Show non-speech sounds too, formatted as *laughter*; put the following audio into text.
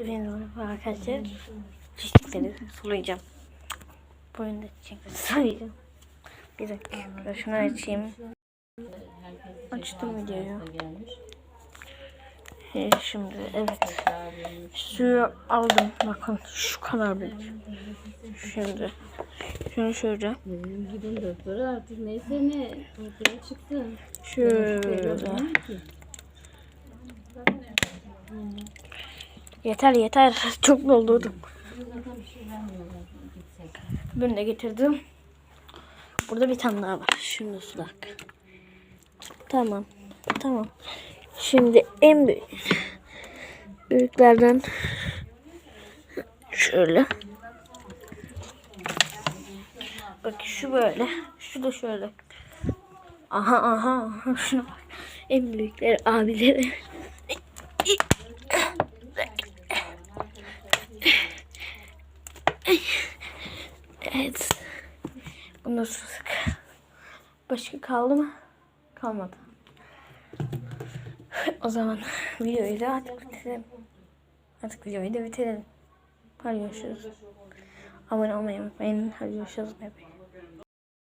Merhaba arkadaşlar. Çiçekleri sulayacağım. Bu oyunda çiçekleri *laughs* sulayacağım. Bir dakika şunu açayım. Açtım videoyu. Ee, şimdi evet. Suyu aldım. Bakın şu kadar büyük. Şimdi şunu şöyle. Gidin doktora artık neyse ne doktora çıksın. Şöyle. Yeter yeter. *laughs* Çok doldurdum. Bunu da getirdim. Burada bir tane daha var. Şunu sulak. Tamam. Tamam. Şimdi en büyük büyüklerden şöyle. Bak şu böyle. Şu da şöyle. Aha aha. Şuna bak. En büyükleri abileri. Evet. Bunu sık. Başka kaldı mı? Kalmadı. O zaman videoyu da artık bitirelim. Artık videoyu da bitirelim. Hadi görüşürüz. Abone olmayı unutmayın. Hadi görüşürüz. Bye.